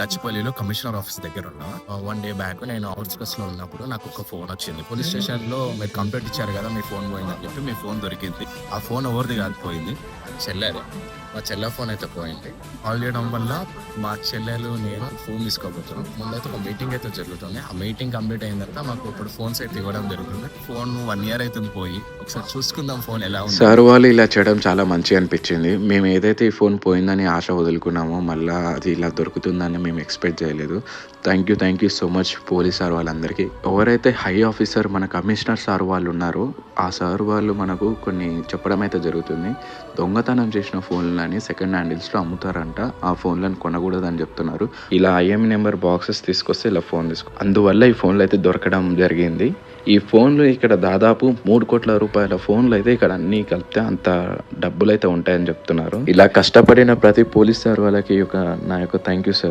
గచ్చిపల్లిలో commissioner office దగ్గర ఉన్నా. One day back నేను అవుట్స్కట్స్లో ఉన్నప్పుడు నాకు ఒక ఫోన్ వచ్చింది. పోలీస్ స్టేషన్లో మీరు కంప్లైంట్ ఇచ్చారు కదా మీ ఫోన్ పోయిందని చెప్పి మీ ఫోన్ దొరికింది. ఆ ఫోన్ ఎవరిది కాదు పోయింది చెల్లెది మా చెల్లె ఫోన్ అయితే పోయింది. కాల్ చేయడం వల్ల మా చెల్లెలు నేను ఫోన్ తీసుకోబోతున్నాం. ముందైతే ఒక మీటింగ్ అయితే జరుగుతుంది. ఆ మీటింగ్ కంప్లీట్ అయిన తర్వాత మాకు ఇప్పుడు ఫోన్స్ అయితే ఇవ్వడం జరుగుతుంది. ఫోన్ వన్ ఇయర్ అయితే పోయి ఒకసారి చూసుకుందాం ఫోన్ ఎలా ఉంది. సార్ వాళ్ళు ఇలా చేయడం చాలా మంచి అనిపించింది. మేము ఏదైతే ఈ ఫోన్ పోయిందని ఆశ వదులుకున్నామో మళ్ళీ అది ఇలా దొరుకుతుందని మేము ఎక్స్పెక్ట్ చేయలేదు. Thank you thank you so much police sir వాళ్ళందరికీ. ఎవరైతే హై ఆఫీసర్ మన కమిషనర్ సార్ వాళ్ళు ఉన్నారో ఆ సార్ వాళ్ళు మనకు కొన్ని చెప్పడం అయితే జరుగుతుంది. దొంగతనం చేసిన ఫోన్లని సెకండ్ హ్యాండిల్స్లో అమ్ముతారంట. ఆ ఫోన్లను కొనకూడదని చెప్తున్నారు. ఇలా ఐఎం నెంబర్ బాక్సెస్ తీసుకొస్తే ఇలా ఫోన్ తీసుకో అందువల్ల ఈ ఫోన్లు అయితే దొరకడం జరిగింది. ఈ ఫోన్లు ఇక్కడ దాదాపు మూడు కోట్ల రూపాయల ఫోన్లు అయితే ఇక్కడ అన్ని కలిపితే అంత డబ్బులు అయితే ఉంటాయని చెప్తున్నారు. ఇలా కష్టపడిన ప్రతి పోలీస్ సార్ వాళ్ళకి ఒక నా యొక్క థ్యాంక్ యూ సార్.